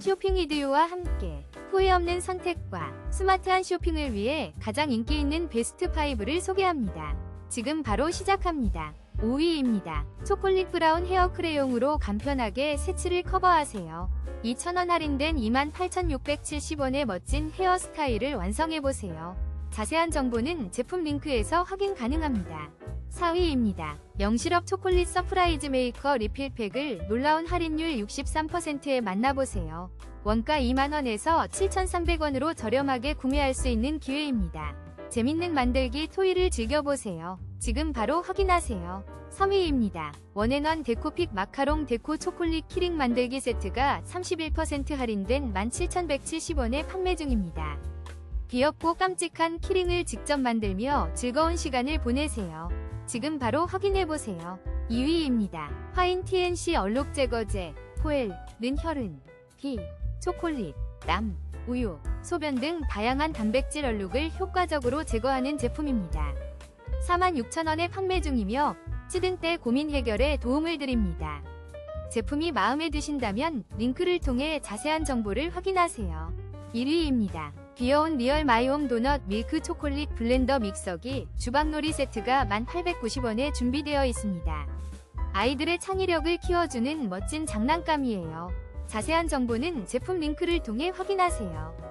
쇼핑 이디오와 함께 후회 없는 선택과 스마트한 쇼핑을 위해 가장 인기 있는 베스트 5를 소개합니다. 지금 바로 시작합니다. 5위입니다. 초콜릿 브라운 헤어 크레용으로 간편하게 새치를 커버하세요. 2,000원 할인된 28,670원의 멋진 헤어 스타일을 완성해보세요. 자세한 정보는 제품 링크에서 확인 가능합니다. 4위입니다. 영실업 초콜릿 서프라이즈 메이커 리필팩을 놀라운 할인율 63%에 만나보세요. 원가 2만원에서 7,300원으로 저렴하게 구매할 수 있는 기회입니다. 재밌는 만들기 토이를 즐겨보세요. 지금 바로 확인하세요. 3위입니다. 원앤원 데코픽 마카롱 데코 초콜릿 키링 만들기 세트가 31% 할인된 17,170원에 판매 중입니다. 귀엽고 깜찍한 키링을 직접 만들며 즐거운 시간을 보내세요. 지금 바로 확인해보세요. 2위입니다. 화인 TNC 얼룩 제거제, 포엘, 는 혈흔, 피, 초콜릿, 땀, 우유, 소변 등 다양한 단백질 얼룩을 효과적으로 제거하는 제품입니다. 46,000원에 판매 중이며 찌든 때 고민 해결에 도움을 드립니다. 제품이 마음에 드신다면 링크를 통해 자세한 정보를 확인하세요. 1위입니다. 귀여운 리얼 마이홈 도넛 밀크 초콜릿 블렌더 믹서기 주방놀이 세트가 1,890원에 준비되어 있습니다. 아이들의 창의력을 키워주는 멋진 장난감이에요. 자세한 정보는 제품 링크를 통해 확인하세요.